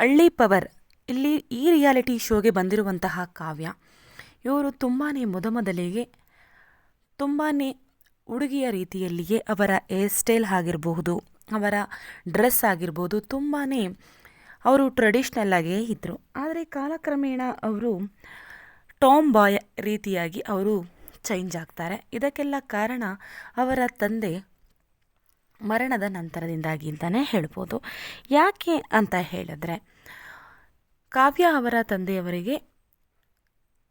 ಹಳ್ಳಿ ಪವರ್, ಇಲ್ಲಿ ಈ ರಿಯಾಲಿಟಿ ಶೋಗೆ ಬಂದಿರುವಂತಹ ಕಾವ್ಯ. ಇವರು ತುಂಬಾ ಮೊದಮೊದಲಿಗೆ ತುಂಬಾ ಹುಡುಗಿಯ ರೀತಿಯಲ್ಲಿಯೇ ಅವರ ಹೇರ್ ಸ್ಟೈಲ್ ಆಗಿರಬಹುದು, ಅವರ ಡ್ರೆಸ್ ಆಗಿರ್ಬೋದು ತುಂಬಾ ಅವರು ಟ್ರೆಡಿಷ್ನಲ್ ಆಗಿಯೇ ಇದ್ದರು ಆದರೆ ಕಾಲಕ್ರಮೇಣ ಅವರು ಟಾಮ್ ಬಾಯ್ ರೀತಿಯಾಗಿ ಅವರು ಚೇಂಜ್ ಆಗ್ತಾರೆ. ಇದಕ್ಕೆಲ್ಲ ಕಾರಣ ಅವರ ತಂದೆ ಮರಣದ ನಂತರದಿಂದಾಗಿ ಅಂತಲೇ ಹೇಳ್ಬೋದು. ಯಾಕೆ ಅಂತ ಹೇಳಿದ್ರೆ, ಕಾವ್ಯ ಅವರ ತಂದೆಯವರಿಗೆ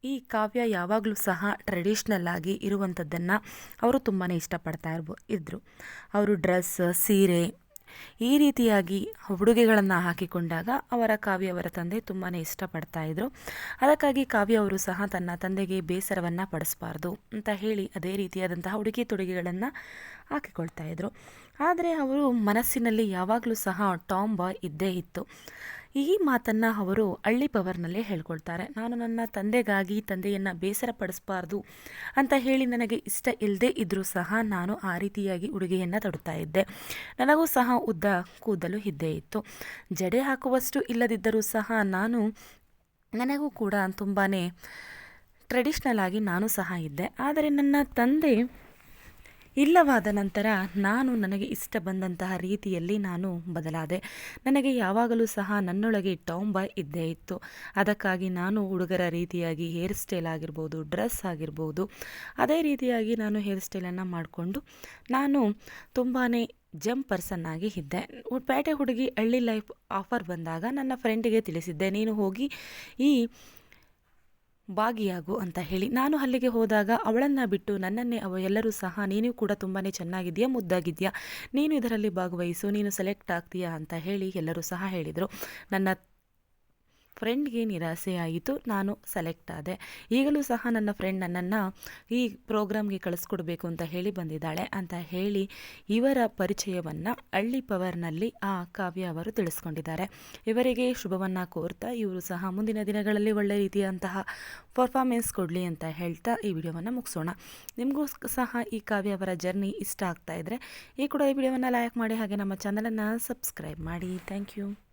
ಈ ಕಾವ್ಯ ಯಾವಾಗಲೂ ಸಹ ಟ್ರೆಡಿಷ್ನಲ್ ಆಗಿ ಇರುವಂಥದ್ದನ್ನು ಅವರು ತುಂಬಾ ಇಷ್ಟಪಡ್ತಾ ಇರ್ಬೋ ಇದ್ದರು ಅವರು ಡ್ರೆಸ್, ಸೀರೆ ಈ ರೀತಿಯಾಗಿ ಉಡುಗೆಗಳನ್ನು ಹಾಕಿಕೊಂಡಾಗ ಅವರ ಕಾವ್ಯ ಅವರ ತಂದೆ ತುಂಬಾ ಇಷ್ಟಪಡ್ತಾ ಇದ್ದರು ಅದಕ್ಕಾಗಿ ಕಾವ್ಯ ಅವರು ಸಹ ತನ್ನ ತಂದೆಗೆ ಬೇಸರವನ್ನು ಪಡಿಸಬಾರ್ದು ಅಂತ ಹೇಳಿ ಅದೇ ರೀತಿಯಾದಂತಹ ಉಡುಗೆ ತೊಡುಗೆಗಳನ್ನು ಹಾಕಿಕೊಳ್ತಾ ಇದ್ರು. ಆದರೆ ಅವರು ಮನಸ್ಸಿನಲ್ಲಿ ಯಾವಾಗಲೂ ಸಹ ಟಾಮ್ ಬಾಯ್ ಇದ್ದೇ ಇತ್ತು. ಈ ಮಾತನ್ನು ಅವರು ಹಳ್ಳಿ ಪವರ್ನಲ್ಲೇ ಹೇಳ್ಕೊಳ್ತಾರೆ. ನಾನು ನನ್ನ ತಂದೆಗಾಗಿ ತಂದೆಯನ್ನು ಬೇಸರ ಪಡಿಸಬಾರ್ದು ಅಂತ ಹೇಳಿ ನನಗೆ ಇಷ್ಟ ಇಲ್ಲದೆ ಇದ್ದರೂ ಸಹ ನಾನು ಆ ರೀತಿಯಾಗಿ ಉಡುಗೆಯನ್ನು ತೊಡುತ್ತಾ ಇದ್ದೆ. ನನಗೂ ಸಹ ಉದ್ದ ಕೂದಲು ಇದ್ದೇ ಇತ್ತು. ಜಡೆ ಹಾಕುವಷ್ಟು ಇಲ್ಲದಿದ್ದರೂ ಸಹ ನಾನು, ನನಗೂ ಕೂಡ ತುಂಬಾ ಟ್ರೆಡಿಷ್ನಲ್ ಆಗಿ ನಾನು ಸಹ ಇದ್ದೆ. ಆದರೆ ನನ್ನ ತಂದೆ ಇಲ್ಲವಾದ ನಂತರ ನಾನು ನನಗೆ ಇಷ್ಟ ಬಂದಂತಹ ರೀತಿಯಲ್ಲಿ ನಾನು ಬದಲಾದೆ. ನನಗೆ ಯಾವಾಗಲೂ ಸಹ ನನ್ನೊಳಗೆ ಬಾಯ್ ಇದ್ದೇ ಇತ್ತು. ಅದಕ್ಕಾಗಿ ನಾನು ಹುಡುಗರ ರೀತಿಯಾಗಿ ಹೇರ್ ಸ್ಟೈಲ್ ಆಗಿರ್ಬೋದು, ಡ್ರೆಸ್ ಆಗಿರ್ಬೋದು, ಅದೇ ರೀತಿಯಾಗಿ ನಾನು ಹೇರ್ ಸ್ಟೈಲನ್ನು ಮಾಡಿಕೊಂಡು ನಾನು ತುಂಬಾ ಜಂಪ್ ಪರ್ಸನ್ ಆಗಿ ಇದ್ದೆ. ಪೇಟೆ ಹುಡುಗಿ ಹಳ್ಳಿ ಲೈಫ್ ಆಫರ್ ಬಂದಾಗ ನನ್ನ ಫ್ರೆಂಡಿಗೆ ತಿಳಿಸಿದ್ದೆ, ನೀನು ಹೋಗಿ ಈ ಭಾಗಿಯಾಗು ಅಂತ ಹೇಳಿ ನಾನು ಅಲ್ಲಿಗೆ ಹೋದಾಗ ಅವಳನ್ನು ಬಿಟ್ಟು ನನ್ನನ್ನೇ ಅವ ಎಲ್ಲರೂ ಸಹ ನೀನು ಕೂಡ ತುಂಬಾ ಚೆನ್ನಾಗಿದೆಯಾ ಮುದ್ದಾಗಿದೆಯಾ ನೀನು ಇದರಲ್ಲಿ ಭಾಗವಹಿಸು, ನೀನು ಸೆಲೆಕ್ಟ್ ಆಗ್ತೀಯಾ ಅಂತ ಹೇಳಿ ಎಲ್ಲರೂ ಸಹ ಹೇಳಿದರು. ನನ್ನ ಫ್ರೆಂಡ್ಗೆ ನಿರಾಸೆ ಆಯಿತು ನಾನು ಸೆಲೆಕ್ಟ್ ಆದೆ. ಈಗಲೂ ಸಹ ನನ್ನ ಫ್ರೆಂಡ್ ನನ್ನನ್ನು ಈ ಪ್ರೋಗ್ರಾಮ್ಗೆ ಕಳಿಸ್ಕೊಡ್ಬೇಕು ಅಂತ ಹೇಳಿ ಬಂದಿದ್ದಾಳೆ. ಅಂತ ಹೇಳಿ ಇವರ ಪರಿಚಯವನ್ನು ಹಳ್ಳಿ ಪವರ್ನಲ್ಲಿ ಆ ಕಾವ್ಯ ಅವರು ತಿಳಿಸ್ಕೊಂಡಿದ್ದಾರೆ. ಇವರಿಗೆ ಶುಭವನ್ನು ಕೋರ್ತಾ, ಇವರು ಸಹ ಮುಂದಿನ ದಿನಗಳಲ್ಲಿ ಒಳ್ಳೆ ರೀತಿಯಂತಹ ಪರ್ಫಾರ್ಮೆನ್ಸ್ ಕೊಡಲಿ ಅಂತ ಹೇಳ್ತಾ ಈ ವಿಡಿಯೋವನ್ನು ಮುಗಿಸೋಣ. ನಿಮಗೂ ಸಹ ಈ ಕಾವ್ಯ ಅವರ ಜರ್ನಿ ಇಷ್ಟ ಆಗ್ತಾ ಇದ್ದರೆ ಈ ಕೂಡ ಈ ವಿಡಿಯೋವನ್ನು ಲೈಕ್ ಮಾಡಿ ಹಾಗೆ ನಮ್ಮ ಚಾನಲನ್ನು ಸಬ್ಸ್ಕ್ರೈಬ್ ಮಾಡಿ. Thank you